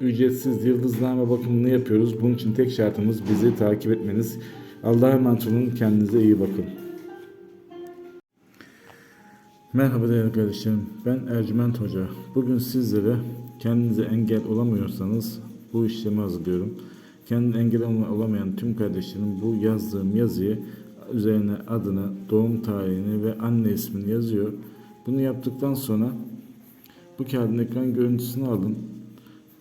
ücretsiz yıldızname bakımını yapıyoruz. Bunun için tek şartımız bizi takip etmeniz. Allah'a emanet olun. Kendinize iyi bakın. Merhaba değerli kardeşlerim. Ben Ercüment Hoca. Bugün sizlere kendinize engel olamıyorsanız bu işlemi hazırlıyorum. Kendine engel olamayan tüm kardeşlerim bu yazdığım yazıyı üzerine adını, doğum tarihini ve anne ismini yazıyor. Bunu yaptıktan sonra bu kağıdın ekran görüntüsünü alın.